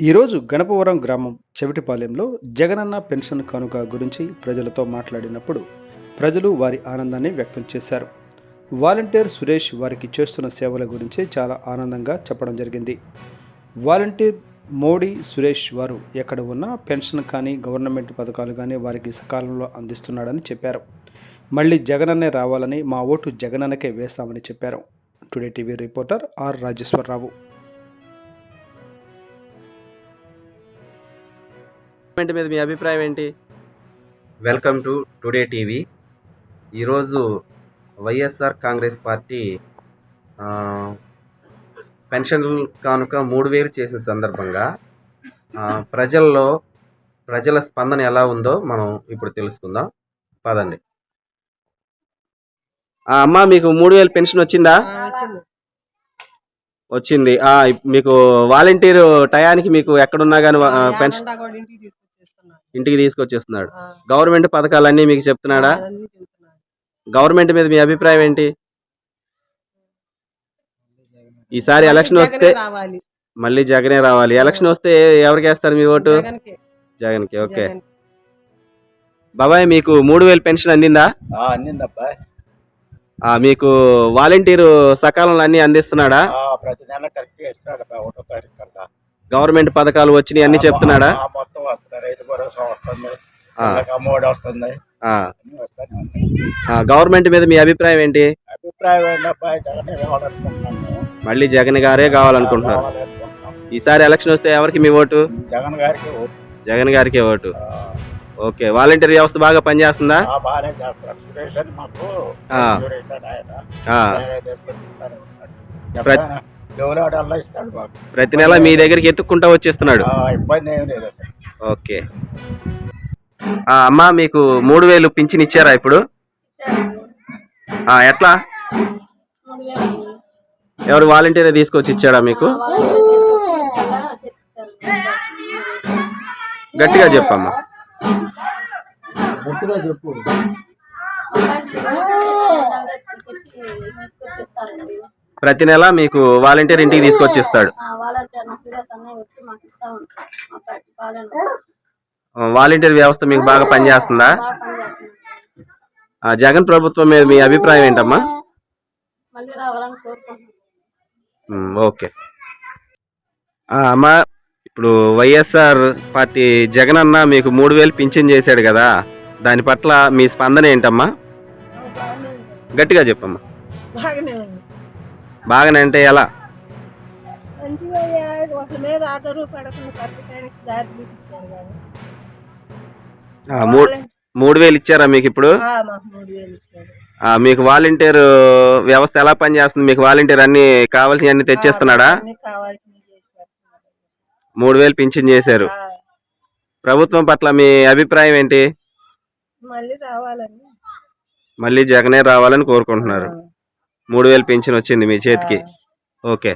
ఈరోజు గణపవరం గ్రామం చెవిటిపాలెంలో జగనన్న పెన్షన్ కానుక గురించి ప్రజలతో మాట్లాడినప్పుడు ప్రజలు వారి ఆనందాన్ని వ్యక్తం చేశారు. వాలంటీర్ సురేష్ వారికి చేస్తున్న సేవల గురించి చాలా ఆనందంగా చెప్పడం జరిగింది. వాలంటీర్ మోడీ సురేష్ వారు ఎక్కడ ఉన్నా పెన్షన్ కానీ గవర్నమెంట్ పథకాలు కానీ వారికి సకాలంలో అందిస్తున్నాడని చెప్పారు. మళ్ళీ జగనన్నే రావాలని మా ఓటు జగనన్నకే వేస్తామని చెప్పారు. Today TV reporter R Rajeshwararao. మీద మీ అభిప్రాయం ఏంటి? వెల్కమ్ టు టుడే టీవీ ఈరోజు వైఎస్ఆర్ కాంగ్రెస్ పార్టీ ఆ, పెన్షన్ కానుక మూడు వేలు చేసిన సందర్భంగా ఆ, ప్రజల్లో ప్రజల స్పందన ఎలా ఉందో మనం ఇప్పుడు తెలుసుకుందాం. పదండి. ఆ, అమ్మా మీకు మూడు వేలు పెన్షన్ వచ్చిందా? వచ్చింది. వచ్చింది. ఆ, ఇప్- మీకు వాలంటీర్ టయానికి మీకు ఎక్కడున్నా కానీ పెన్షన్ ఇంటికి తీసుకొచ్చేస్తున్నాడు. గవర్నమెంట్ పథకాలన్నీ మీకు చెప్తున్నాడా? గవర్నమెంట్ మీద మీ అభిప్రాయం ఏంటి? ఈసారి ఎలక్షన్ జగనే వస్తే రావాలి. మళ్ళీ జగనే రావాలి. ఎలక్షన్ వస్తే ఎవరికి వేస్తారు మీ ఓటు? జగన్కి. జగన్కి ఓకే. బాబాయ్ మీకు మూడు వేలు పెన్షన్ అందిందా? ఆ, అందిందబ్బా. ఆ, మీకు వాలంటీరు సకాలంలో అన్ని అందిస్తున్నాడా? గవర్నమెంట్ పథకాలు వచ్చినాయి అన్ని చెప్తున్నాడా? భరోసా వస్తుంది. అమ్మఒడి వస్తుంది. గవర్నమెంట్ మీద మీ అభిప్రాయం ఏంటి? అభిప్రాయం మళ్ళీ జగన్ గారే కావాలనుకుంటున్నారు. కావాలనుకుంటున్నాం. ఈసారి ఎలక్షన్ వస్తే ఎవరికి మీ ఓటు? జగన్ గారికి ఓటు. జగన్ గారికి ఓటు. ఓకే వాలంటీర్ వ్యవస్థ బాగా పనిచేస్తుందా? ప్రతి నెల మీ దగ్గరికి ఎత్తుక్కుంటా వచ్చేస్తున్నాడు. ఆ, ఇబ్బంది ఏం లేదు అసలు. ఓకే. అమ్మా మీకు మూడు వేలు పింఛన్ ఇచ్చారా ఇప్పుడు? ఆ, ఎట్లా? ఎవరు వాలంటీర్ తీసుకొచ్చి ఇచ్చాడా మీకు? గట్టిగా చెప్పమ్మా. ప్రతి నెల మీకు వాలంటీర్ ఇంటికి తీసుకొచ్చిస్తాడు వాలంటీర్ వ్యవస్థ మీకు బాగా పనిచేస్తుందా? జగన్ ప్రభుత్వం మీద మీ అభిప్రాయం ఏంటమ్మా? ఓకే. అమ్మా ఇప్పుడు వైఎస్ఆర్ పార్టీ జగన్ అన్న మీకు మూడు వేలు పింఛన్ చేశాడు కదా దాని పట్ల మీ స్పందన ఏంటమ్మా? గట్టిగా చెప్పమ్మా. బాగానే అంటే ఎలా? మూడు వేలు ఇచ్చారా మీకు ఇప్పుడు? మాకు వాలంటీర్ వ్యవస్థ ఎలా పనిచేస్తుంది? మీకు వాలంటీర్ అన్ని కావాల్సిన అన్ని తెచ్చేస్తున్నాడా. మూడు వేలు పింఛన్ చేశారు. ప్రభుత్వం పట్ల మీ అభిప్రాయం ఏంటి? మళ్ళీ జగనే రావాలని కోరుకుంటున్నారు. మూడు వేలు పింఛన్ వచ్చింది మీ చేతికి. ఓకే.